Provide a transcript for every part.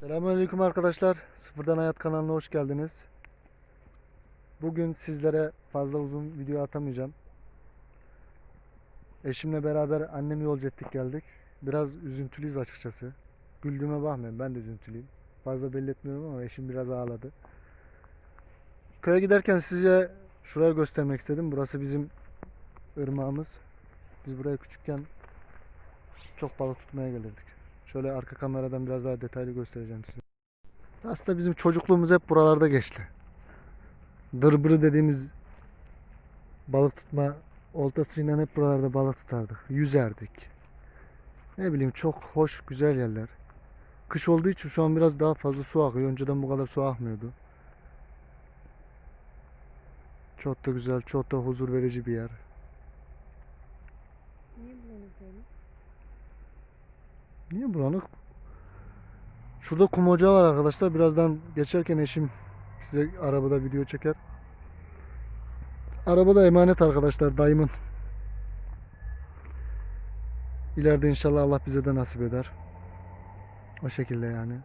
Selamünaleyküm arkadaşlar. Sıfırdan Hayat kanalına hoş geldiniz. Bugün sizlere fazla uzun video atamayacağım. Eşimle beraber annemi yolcu ettik geldik. Biraz üzüntülüyüz açıkçası. Güldüğüme bakmayın ben de üzüntülüyüm. Fazla belli etmiyorum ama eşim biraz ağladı. Köye giderken size şurayı göstermek istedim. Burası bizim ırmağımız. Biz buraya küçükken çok balık tutmaya gelirdik. Şöyle arka kameradan biraz daha detaylı göstereceğim size. Aslında bizim çocukluğumuz hep buralarda geçti. Dırbırı dediğimiz balık tutma oltasıyla hep buralarda balık tutardık. Yüzerdik. Ne bileyim çok hoş güzel yerler. Kış olduğu için şu an biraz daha fazla su akıyor. Önceden bu kadar su akmıyordu. Çok da güzel, çok da huzur verici bir yer. Niye bulanık böyle? Niye bulanık? Şurada kum ocağı var arkadaşlar. Birazdan geçerken eşim size arabada video çeker. Arabada emanet arkadaşlar dayımın. İleride inşallah Allah bize de nasip eder. O şekilde yani.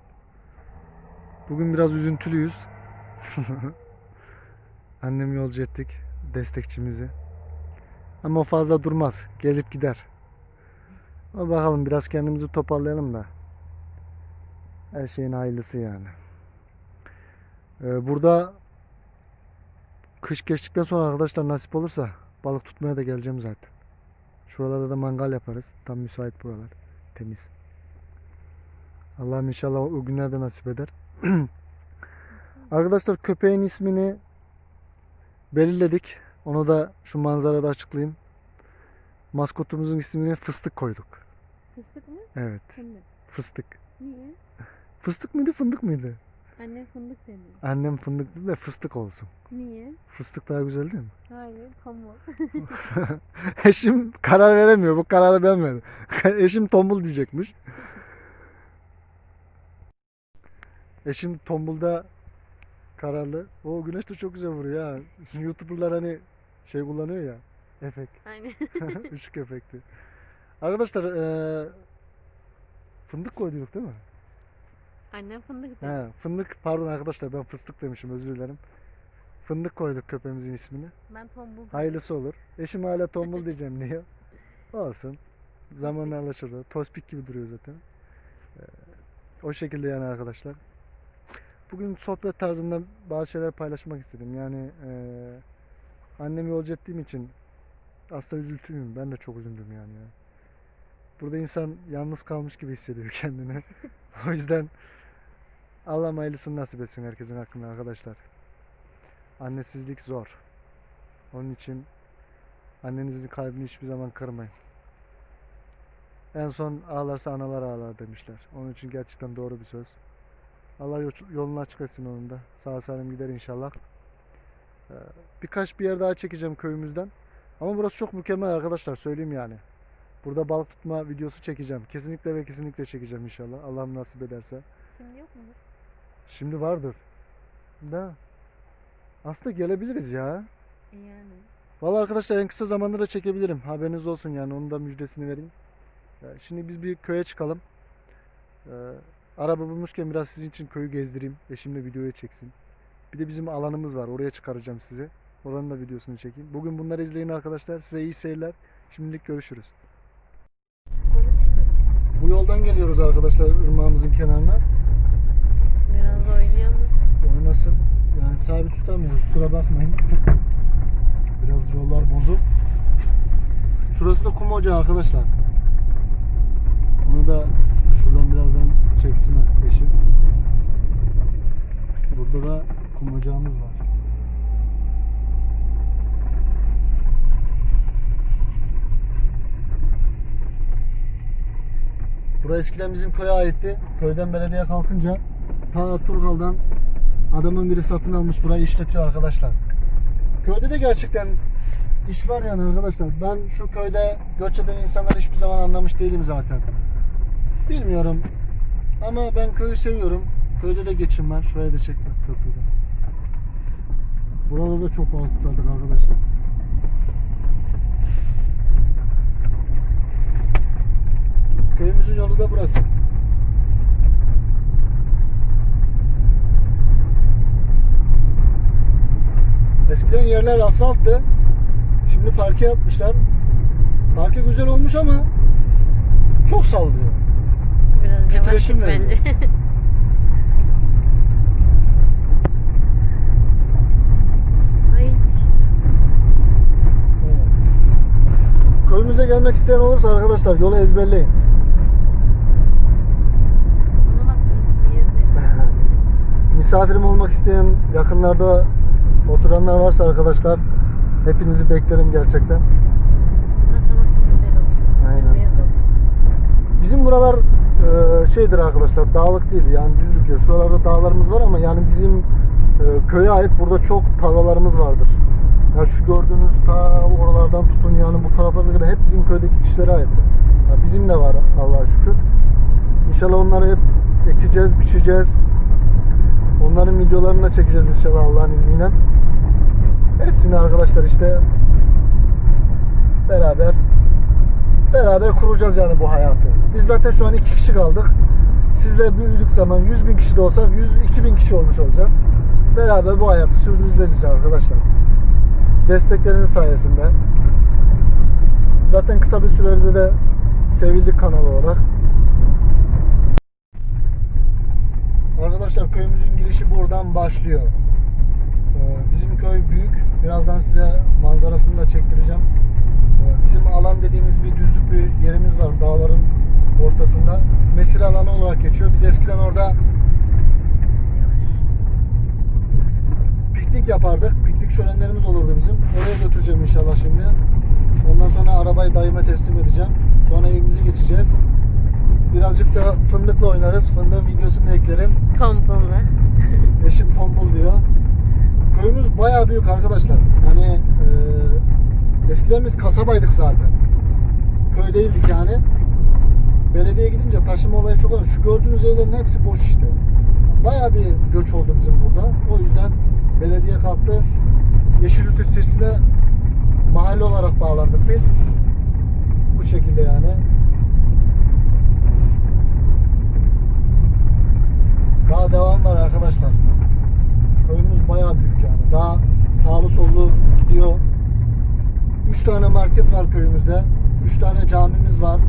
Bugün biraz üzüntülüyüz. Annemi yolcu ettik. Destekçimizi. Ama fazla durmaz. Gelip gider. Ama bakalım biraz kendimizi toparlayalım da. Her şeyin hayırlısı yani. Ee, burada kış geçtikten sonra arkadaşlar nasip olursa balık tutmaya da geleceğim zaten. Şuralarda da mangal yaparız. Tam müsait buralar. Temiz. Allah'ım inşallah o günlerde nasip eder. arkadaşlar köpeğin ismini belirledik. Onu da şu manzarada açıklayayım. Maskotumuzun ismini fıstık koyduk. Fıstık mı? Evet. Fındık. Fıstık. Niye? Fıstık mıydı fındık mıydı? Annem fındık dedi. Annem fındık dedi de fıstık olsun. Niye? Fıstık daha güzel değil mi? Hayır, pamuk. Eşim karar veremiyor. Bu kararı ben verdim. Eşim tombul diyecekmiş. Eşim tombulda kararlı. O güneş de çok güzel vuruyor ya. Şimdi YouTuber'lar hani şey kullanıyor ya. Efekt. Aynen. Işık efekti. Arkadaşlar eee fındık koyduk değil mi? Annem fındık dedi. He, fındık pardon arkadaşlar ben fıstık demişim özür dilerim. Fındık koyduk köpeğimizin ismini. Ben tombul. Hayırlısı olur. Eşim hala tombul diyeceğim diyor. Olsun. Zamanla alışır. Tospik gibi duruyor zaten. Ee, o şekilde yani arkadaşlar. Bugün sohbet tarzında bazı şeyler paylaşmak istedim. Yani eee annemi yolcu ettiğim için aslında üzüntülüyüm. Ben de çok üzüldüm yani. ya. Burada insan yalnız kalmış gibi hissediyor kendini. o yüzden Allah hayırlısını nasip etsin herkesin hakkında arkadaşlar. Annesizlik zor. Onun için annenizin kalbini hiçbir zaman kırmayın. En son ağlarsa analar ağlar demişler. Onun için gerçekten doğru bir söz. Allah yo- yolunu açık etsin onun da. Sağ salim gider inşallah. Ee, Birkaç bir yer daha çekeceğim köyümüzden. Ama burası çok mükemmel arkadaşlar söyleyeyim yani. Burada balık tutma videosu çekeceğim. Kesinlikle ve kesinlikle çekeceğim inşallah. Allah'ım nasip ederse. Şimdi yok mu? Şimdi vardır. Da. Aslında gelebiliriz ya. Yani. Vallahi arkadaşlar en kısa zamanda da çekebilirim. Haberiniz olsun yani onun da müjdesini vereyim. Ee, Şimdi biz bir köye çıkalım. Ee, araba bulmuşken biraz sizin için köyü gezdireyim. Eşim de videoya çeksin. Bir de bizim alanımız var. Oraya çıkaracağım size. Oranın da videosunu çekeyim. Bugün bunları izleyin arkadaşlar. Size iyi seyirler. Şimdilik görüşürüz. Bu yoldan geliyoruz arkadaşlar ırmağımızın kenarına. Biraz oynayalım. Oynasın. Yani sabit tutamıyoruz. Kusura bakmayın. Biraz yollar bozuk. Şurası da kum ocağı arkadaşlar. Onu da şuradan birazdan çeksin eşim. Burada da kum ocağımız var. Burası eskiden bizim köye aitti. Köyden belediye kalkınca ta Turhal'dan adamın biri satın almış burayı işletiyor arkadaşlar. Köyde de gerçekten iş var yani arkadaşlar. Ben şu köyde göç eden insanları hiçbir zaman anlamış değilim zaten. Bilmiyorum. Ama ben köyü seviyorum. Köyde de geçim var. Şurayı da çek bak köprüde. Burada da çok balık arkadaşlar. Köyümüzün yolu da burası. Eskiden yerler asfalttı. Şimdi parke yapmışlar. Parke güzel olmuş ama çok sallıyor. Biraz Titreşim yavaş bence. Köyümüze gelmek isteyen olursa arkadaşlar yolu ezberleyin. Misafirim olmak isteyen yakınlarda oturanlar varsa arkadaşlar hepinizi beklerim gerçekten. Burası bak çok güzel oluyor. Aynen. Beyaz oluyor. Bizim buralar e, şeydir arkadaşlar dağlık değil yani düzlük ya. Şuralarda dağlarımız var ama yani bizim e, köye ait burada çok tarlalarımız vardır. Ya şu gördüğünüz ta oralardan tutun yani bu taraflara kadar hep bizim köydeki kişilere aittir. Ya bizim de var Allah'a şükür. İnşallah onları hep ekeceğiz, biçeceğiz. Onların videolarını da çekeceğiz inşallah Allah'ın izniyle. Hepsini arkadaşlar işte beraber beraber kuracağız yani bu hayatı. Biz zaten şu an iki kişi kaldık. Sizle büyüdük zaman 100 bin kişi de olsa 100 2000 kişi olmuş olacağız. Beraber bu hayatı sürdüreceğiz arkadaşlar. Destekleriniz sayesinde. Zaten kısa bir sürede de sevildik kanal olarak. Arkadaşlar köyümüzün girişi buradan başlıyor. Ee, Bizim köy büyük. Birazdan size manzarasını da çektireceğim. Ee, Bizim alan dediğimiz bir düzlük bir yerimiz var dağların ortasında. Mesire alanı olarak geçiyor. Biz eskiden orada piknik yapardık. Piknik şölenlerimiz olurdu bizim. Oraya götüreceğim inşallah şimdi. Ondan sonra arabayı dayıma teslim edeceğim. Sonra evimize geçeceğiz. Birazcık da fındıkla oynarız. Fındığın videosunu eklerim. Tompunla. Eşim tombul diyor. Köyümüz bayağı büyük arkadaşlar. Yani e, eskiden biz kasabaydık zaten. Köy değildik yani. Belediye gidince taşıma olayı çok oldu. Şu gördüğünüz evlerin hepsi boş işte. Bayağı bir göç oldu bizim burada. O yüzden belediye kalktı. Yeşilyurt ilçesine mahalle olarak bağlandık biz. Bu şekilde yani. Daha devam var arkadaşlar. Köyümüz bayağı büyük yani. Daha sağlı sollu gidiyor. 3 tane market var köyümüzde. 3 tane camimiz var.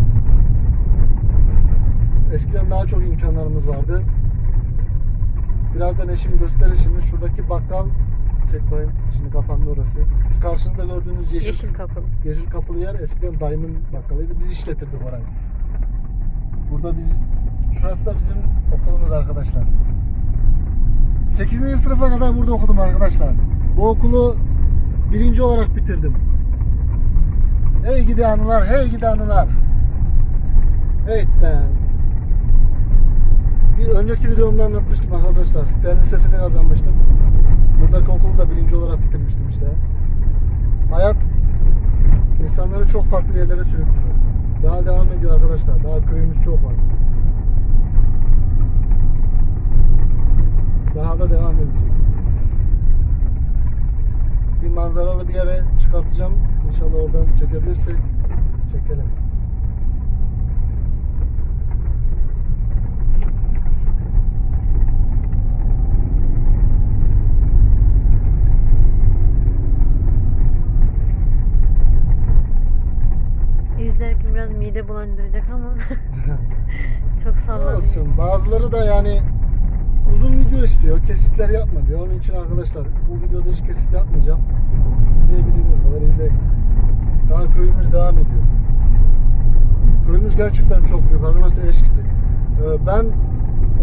Eskiden daha çok imkanlarımız vardı. Birazdan eşim gösterir şimdi. Şuradaki bakkal çekmeyin. Şimdi kapandı orası. Şu karşınızda gördüğünüz yeşil, Yeşil kapılı. yeşil kapılı yer eskiden dayımın bakkalıydı. Biz işletirdik orayı. Burada biz şurası da bizim okulumuz arkadaşlar. 8. sınıfa kadar burada okudum arkadaşlar. Bu okulu birinci olarak bitirdim. Hey gidi anılar, hey gidi anılar. Evet be. Bir önceki videomda anlatmıştım arkadaşlar. Fen lisesini kazanmıştım. Buradaki okulu da birinci olarak bitirmiştim işte. Hayat insanları çok farklı yerlere sürüklüyor. Daha devam ediyor arkadaşlar. Daha köyümüz çok var. Daha da devam edecek. Bir manzaralı bir yere çıkartacağım. İnşallah oradan çekebilirsek çekelim. İzlerken biraz mide bulandıracak ama çok sallanıyor. Olsun. Bazıları da yani uzun video istiyor. Kesitler yapma diyor. Onun için arkadaşlar bu videoda hiç kesit yapmayacağım. İzleyebildiğiniz kadar izleyin. Daha köyümüz devam ediyor. Köyümüz gerçekten çok büyük arkadaşlar. Eskisi, e, ben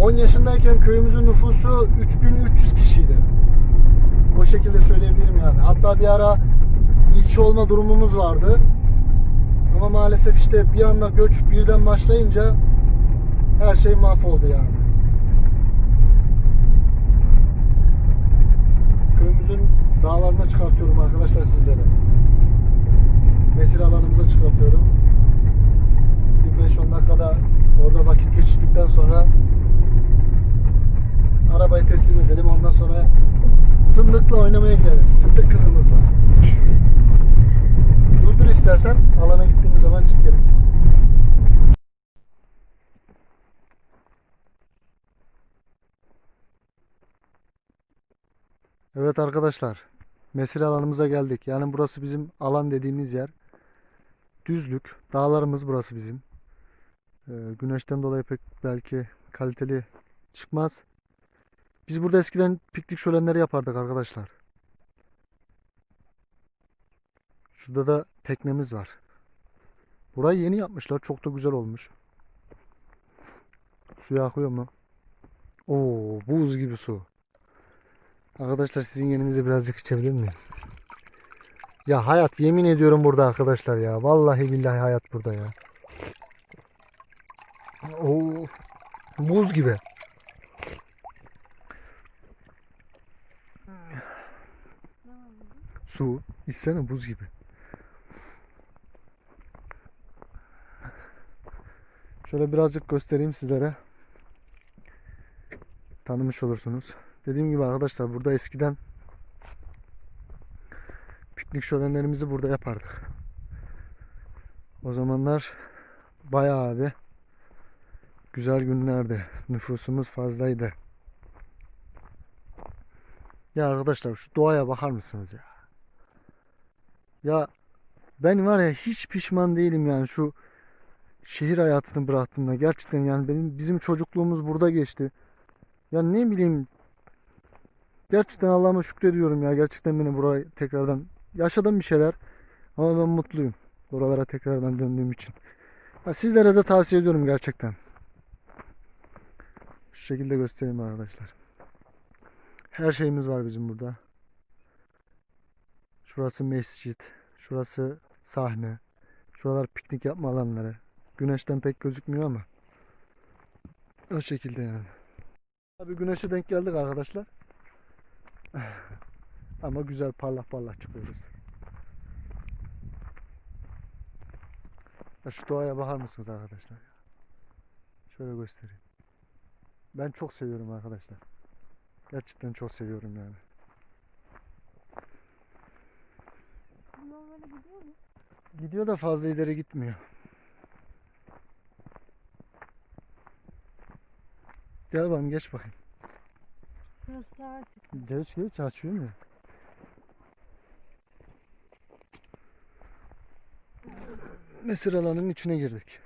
10 yaşındayken köyümüzün nüfusu 3300 kişiydi. O şekilde söyleyebilirim yani. Hatta bir ara ilçe olma durumumuz vardı. Ama maalesef işte bir anda göç birden başlayınca her şey mahvoldu yani. Köyümüzün dağlarına çıkartıyorum arkadaşlar sizlere. Mesire alanımıza çıkartıyorum. Bir 5-10 dakikada orada vakit geçirdikten sonra arabayı teslim edelim. Ondan sonra fındıkla oynamaya gidelim. Fındık kızımızla. Durdur istersen alana gittiğimiz zaman çıkarız. Evet arkadaşlar. mesire alanımıza geldik. Yani burası bizim alan dediğimiz yer. Düzlük. Dağlarımız burası bizim. Ee, güneşten dolayı pek belki kaliteli çıkmaz. Biz burada eskiden piknik şölenleri yapardık arkadaşlar. Şurada da teknemiz var. Burayı yeni yapmışlar. Çok da güzel olmuş. Suya akıyor mu? Oo, buz gibi su. Arkadaşlar sizin yerinize birazcık içebilir miyim? Ya hayat yemin ediyorum burada arkadaşlar ya. Vallahi billahi hayat burada ya. Oo, buz gibi. Su. İçsene buz gibi. Şöyle birazcık göstereyim sizlere. Tanımış olursunuz. Dediğim gibi arkadaşlar burada eskiden piknik şölenlerimizi burada yapardık. O zamanlar bayağı bir güzel günlerdi. Nüfusumuz fazlaydı. Ya arkadaşlar şu doğaya bakar mısınız ya? Ya ben var ya hiç pişman değilim yani şu şehir hayatını bıraktığımda gerçekten yani benim bizim çocukluğumuz burada geçti. Ya ne bileyim gerçekten Allah'ıma şükrediyorum ya gerçekten beni buraya tekrardan yaşadım bir şeyler ama ben mutluyum buralara tekrardan döndüğüm için. Ya sizlere de tavsiye ediyorum gerçekten. Şu şekilde göstereyim arkadaşlar. Her şeyimiz var bizim burada. Şurası mescit, şurası sahne, şuralar piknik yapma alanları. Güneşten pek gözükmüyor ama o şekilde yani. Abi güneşe denk geldik arkadaşlar. Ama güzel parlak parlak çıkıyoruz. Ya şu doğaya bakar mısınız arkadaşlar? Şöyle göstereyim. Ben çok seviyorum arkadaşlar. Gerçekten çok seviyorum yani. Gidiyor da fazla ileri gitmiyor. Gel bakalım geç bakayım. Burası artık. Geç geç açıyor mu? Mesir alanının içine girdik.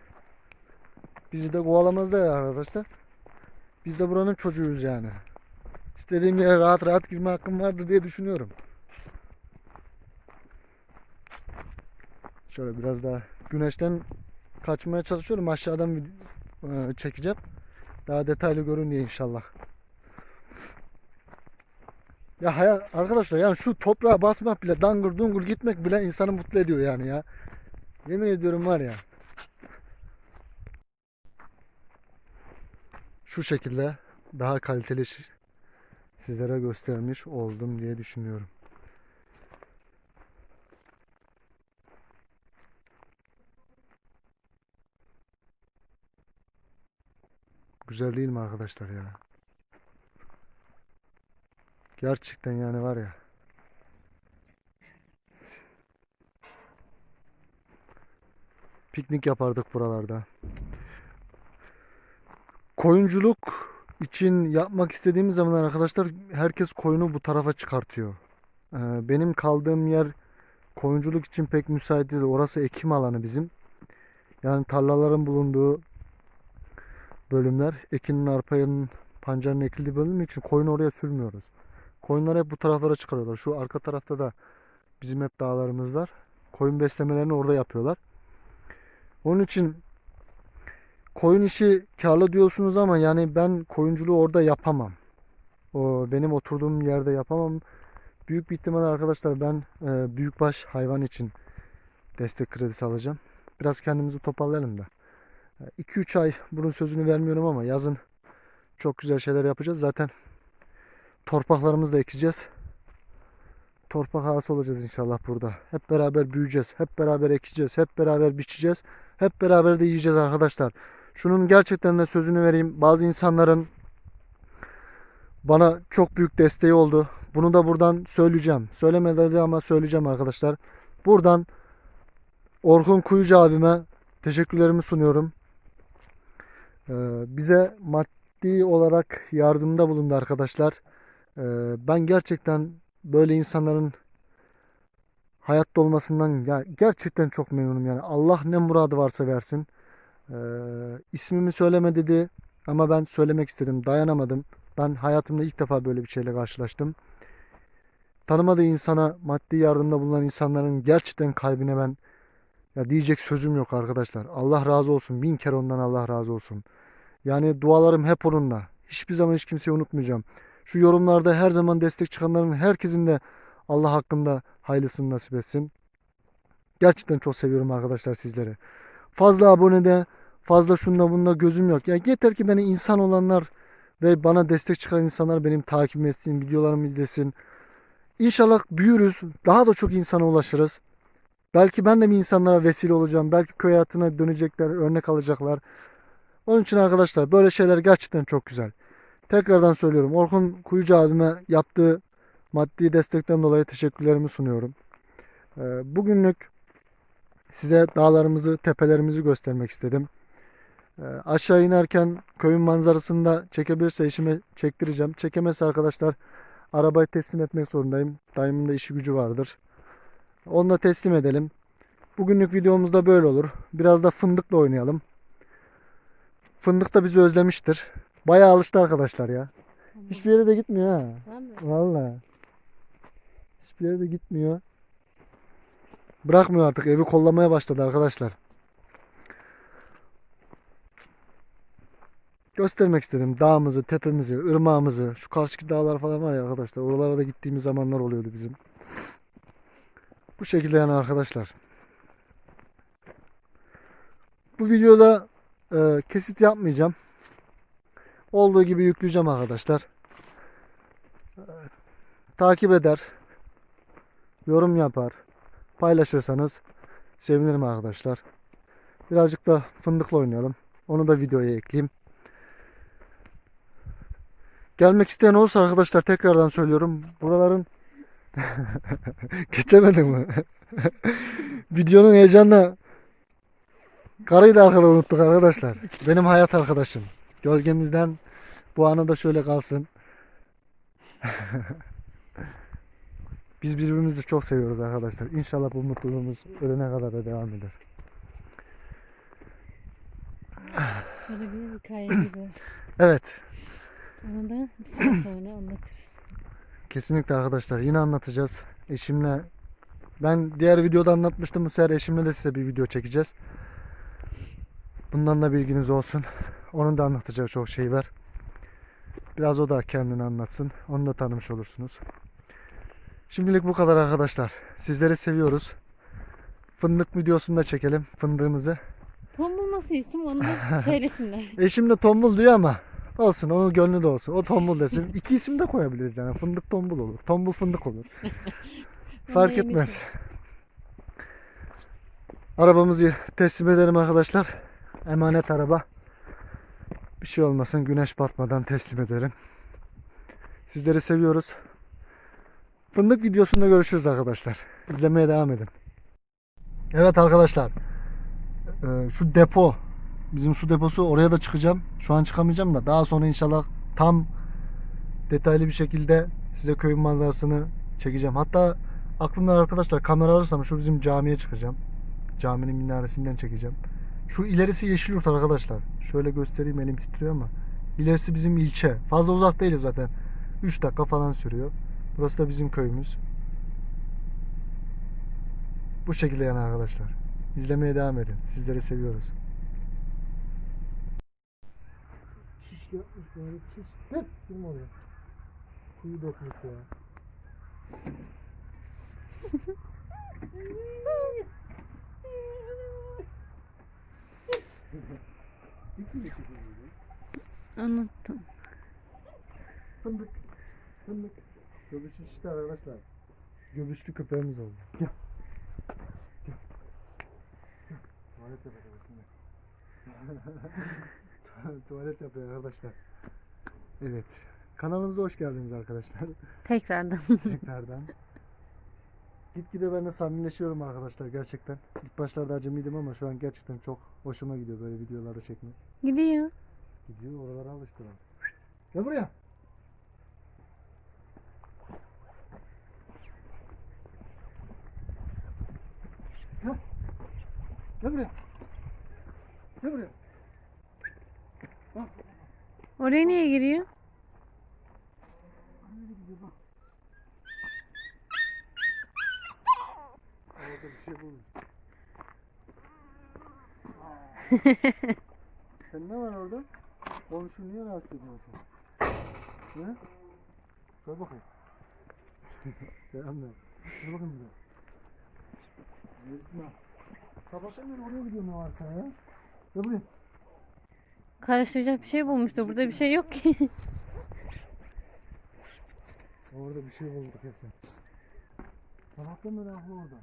Bizi de kovalamazlar arkadaşlar. Biz de buranın çocuğuyuz yani. İstediğim yere rahat rahat girme hakkım vardır diye düşünüyorum. Şöyle biraz daha güneşten kaçmaya çalışıyorum. Aşağıdan e, çekeceğim. Daha detaylı görün diye inşallah. Ya hayat arkadaşlar yani şu toprağa basmak bile dangır dungur gitmek bile insanı mutlu ediyor yani ya. Yemin ediyorum var ya. Şu şekilde daha kaliteli sizlere göstermiş oldum diye düşünüyorum. Güzel değil mi arkadaşlar ya? Gerçekten yani var ya. Piknik yapardık buralarda. Koyunculuk için yapmak istediğimiz zaman arkadaşlar herkes koyunu bu tarafa çıkartıyor. Ee, benim kaldığım yer koyunculuk için pek müsait değil. Orası ekim alanı bizim. Yani tarlaların bulunduğu bölümler. Ekinin, arpanın, pancarın ekildiği bölüm için koyunu oraya sürmüyoruz. Koyunları hep bu taraflara çıkarıyorlar. Şu arka tarafta da bizim hep dağlarımız var. Koyun beslemelerini orada yapıyorlar. Onun için koyun işi karlı diyorsunuz ama yani ben koyunculuğu orada yapamam. O benim oturduğum yerde yapamam. Büyük bir ihtimal arkadaşlar ben e, büyükbaş hayvan için destek kredisi alacağım. Biraz kendimizi toparlayalım da. 2-3 ay bunun sözünü vermiyorum ama yazın çok güzel şeyler yapacağız. Zaten torpaklarımızı da ekeceğiz. Torpak ağası olacağız inşallah burada. Hep beraber büyüyeceğiz. Hep beraber ekeceğiz. Hep beraber biçeceğiz. Hep beraber de yiyeceğiz arkadaşlar. Şunun gerçekten de sözünü vereyim. Bazı insanların bana çok büyük desteği oldu. Bunu da buradan söyleyeceğim. Söylemedi ama söyleyeceğim arkadaşlar. Buradan Orkun Kuyucu abime teşekkürlerimi sunuyorum. Ee, bize maddi olarak yardımda bulundu arkadaşlar. Ee, ben gerçekten böyle insanların hayatta olmasından gerçekten çok memnunum yani. Allah ne muradı varsa versin. Ee, ismimi söyleme dedi ama ben söylemek istedim. Dayanamadım. Ben hayatımda ilk defa böyle bir şeyle karşılaştım. Tanımadığı insana maddi yardımda bulunan insanların gerçekten kalbine ben ya diyecek sözüm yok arkadaşlar. Allah razı olsun. Bin kere ondan Allah razı olsun. Yani dualarım hep onunla. Hiçbir zaman hiç kimseyi unutmayacağım. Şu yorumlarda her zaman destek çıkanların herkesin de Allah hakkında hayırlısını nasip etsin. Gerçekten çok seviyorum arkadaşlar sizleri. Fazla abonede, fazla şunda bunda gözüm yok. Ya yeter ki beni insan olanlar ve bana destek çıkan insanlar benim takip etsin, videolarımı izlesin. İnşallah büyürüz, daha da çok insana ulaşırız. Belki ben de bir insanlara vesile olacağım. Belki köy hayatına dönecekler, örnek alacaklar. Onun için arkadaşlar böyle şeyler gerçekten çok güzel. Tekrardan söylüyorum. Orkun Kuyucu abime yaptığı maddi destekten dolayı teşekkürlerimi sunuyorum. Ee, Bugünlük size dağlarımızı, tepelerimizi göstermek istedim. Ee, Aşağı inerken köyün manzarasını da çekebilirse işime çektireceğim. Çekemezse arkadaşlar arabayı teslim etmek zorundayım. Dayımın da işi gücü vardır. Onu da teslim edelim. Bugünlük videomuz da böyle olur. Biraz da fındıkla oynayalım. Fındık da bizi özlemiştir. Bayağı alıştı arkadaşlar ya. Hiçbir yere de gitmiyor ha. Vallahi. Vallahi. Hiçbir yere de gitmiyor. Bırakmıyor artık. Evi kollamaya başladı arkadaşlar. Göstermek istedim dağımızı, tepemizi, ırmağımızı. Şu karşıki dağlar falan var ya arkadaşlar. Oralara da gittiğimiz zamanlar oluyordu bizim. Bu şekilde yani arkadaşlar. Bu videoda e, kesit yapmayacağım. Olduğu gibi yükleyeceğim arkadaşlar. Takip eder, yorum yapar, paylaşırsanız sevinirim arkadaşlar. Birazcık da fındıkla oynayalım. Onu da videoya ekleyeyim. Gelmek isteyen olursa arkadaşlar tekrardan söylüyorum. Buraların geçemedim mi? Videonun heyecanla karıyı da arkada unuttuk arkadaşlar. Benim hayat arkadaşım. Gölgemizden bu anı da şöyle kalsın. Biz birbirimizi çok seviyoruz arkadaşlar. İnşallah bu mutluluğumuz ölene kadar da devam eder. Şöyle bir hikayemiz var. Evet. Onu da bir süre sonra anlatırız. Kesinlikle arkadaşlar. Yine anlatacağız. Eşimle ben diğer videoda anlatmıştım. Bu sefer eşimle de size bir video çekeceğiz. Bundan da bilginiz olsun. Onun da anlatacağı çok şey var. Biraz o da kendini anlatsın. Onu da tanımış olursunuz. Şimdilik bu kadar arkadaşlar. Sizleri seviyoruz. Fındık videosunu da çekelim. Fındığımızı. Tombul nasıl isim onu da söylesinler. Eşim de tombul diyor ama olsun onun gönlü de olsun. O tombul desin. İki isim de koyabiliriz yani. Fındık tombul olur. Tombul fındık olur. Fark etmez. Arabamızı teslim edelim arkadaşlar. Emanet araba. Bir şey olmasın güneş batmadan teslim ederim. Sizleri seviyoruz. Fındık videosunda görüşürüz arkadaşlar. İzlemeye devam edin. Evet arkadaşlar. Ee, şu depo bizim su deposu oraya da çıkacağım. Şu an çıkamayacağım da daha sonra inşallah tam detaylı bir şekilde size köyün manzarasını çekeceğim. Hatta aklımda arkadaşlar kamera alırsam şu bizim camiye çıkacağım. Caminin minaresinden çekeceğim. Şu ilerisi Yeşilyurt arkadaşlar. Şöyle göstereyim elim titriyor ama. İlerisi bizim ilçe. Fazla uzak değiliz zaten. 3 dakika falan sürüyor. Burası da bizim köyümüz. Bu şekilde yani arkadaşlar. İzlemeye devam edin. Sizleri seviyoruz. Çiş yapmış böyle çiş. Hep kim oraya? Kuyu dökmüş ya. Anlattım. Fındık. Fındık. Göbüşlü işte arkadaşlar. Göbüşlü köpeğimiz oldu. Gel. Gel. Gel. Tuvalet yapacağız şimdi. Tuvalet yapıyor arkadaşlar. Evet. Kanalımıza hoş geldiniz arkadaşlar. Tekrardan. Tekrardan. Gitgide ben de samimileşiyorum arkadaşlar gerçekten. İlk başlarda acemiydim ama şu an gerçekten çok hoşuma gidiyor böyle videoları çekmek. Gidiyor. Gidiyor oralara alıştılar. Gel buraya. Gel. Gel buraya. Gel buraya. Bak. Oraya niye giriyor? Şey bulmuş. Sen ne var orada? Komşu niye rahatsız ediyorsun? Ne? Gel bakayım. Selam ver. Dur bakayım bir de. Yürütme. Sabahtan beri oraya gidiyor ne varsa ya. Gel buraya. Karıştıracak bir şey bulmuştu. Burada bir şey yok ki. Orada bir şey bulduk ya sen. Sabahtan beri aklı orada.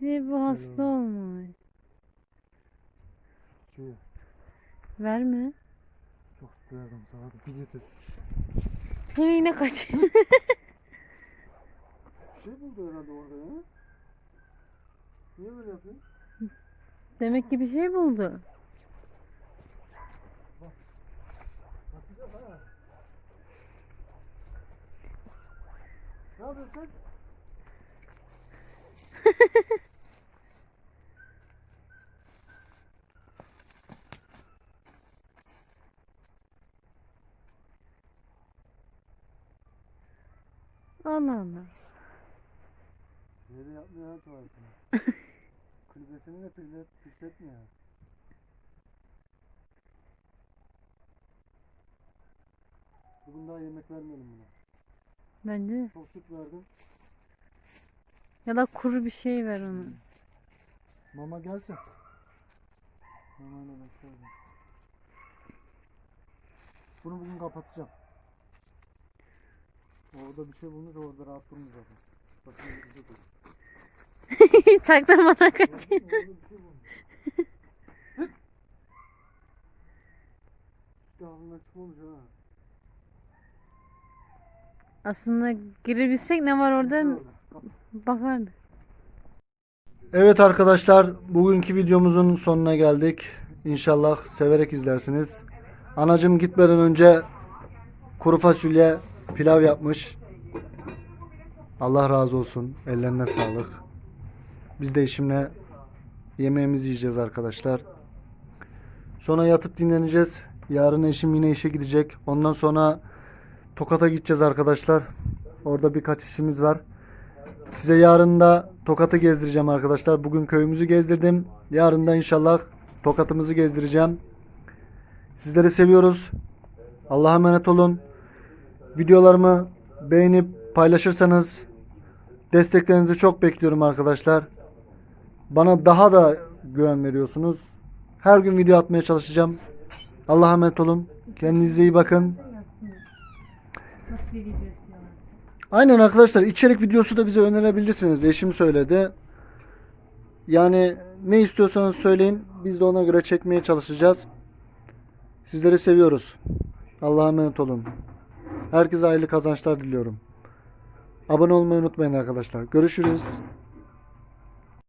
Ne bu hasta olmuş. Şey, Verme. çok verdim sana bir getir. Seni yine kaç. Bir şey buldu herhalde orada ya. Niye böyle yapıyorsun? Demek ki bir şey buldu. Bakacağız ha. Ne yapıyorsun sen? Allah Allah. Yeri yapmıyor ha tuvaletini. Kulübesini de pislet, pisletmiyor. Bugün daha yemek vermeyelim buna. Bence de. Çok süt verdim. Ya da kuru bir şey ver ona. Mama gelsin. Mamayla bekleyelim. Bunu bugün kapatacağım. Orada bir şey bulmuş orada rahat durmayacak. Bakın gidecek o. Çaktırmadan kaç. Orada bir şey çıkmamış ha. Aslında girebilsek ne var orada Orada. Bakardık. Evet arkadaşlar bugünkü videomuzun sonuna geldik. İnşallah severek izlersiniz. Anacım gitmeden önce kuru fasulye pilav yapmış. Allah razı olsun. Ellerine sağlık. Biz de eşimle yemeğimizi yiyeceğiz arkadaşlar. Sonra yatıp dinleneceğiz. Yarın eşim yine işe gidecek. Ondan sonra Tokat'a gideceğiz arkadaşlar. Orada birkaç işimiz var. Size yarın da Tokat'ı gezdireceğim arkadaşlar. Bugün köyümüzü gezdirdim. Yarın da inşallah Tokat'ımızı gezdireceğim. Sizleri seviyoruz. Allah'a emanet olun. Videolarımı beğenip paylaşırsanız desteklerinizi çok bekliyorum arkadaşlar. Bana daha da güven veriyorsunuz. Her gün video atmaya çalışacağım. Allah'a emanet olun. Kendinize iyi bakın. Nasıl bir video? Aynen arkadaşlar içerik videosu da bize önerebilirsiniz. Eşim söyledi. Yani ne istiyorsanız söyleyin. Biz de ona göre çekmeye çalışacağız. Sizleri seviyoruz. Allah'a emanet olun. Herkese hayırlı kazançlar diliyorum. Abone olmayı unutmayın arkadaşlar. Görüşürüz.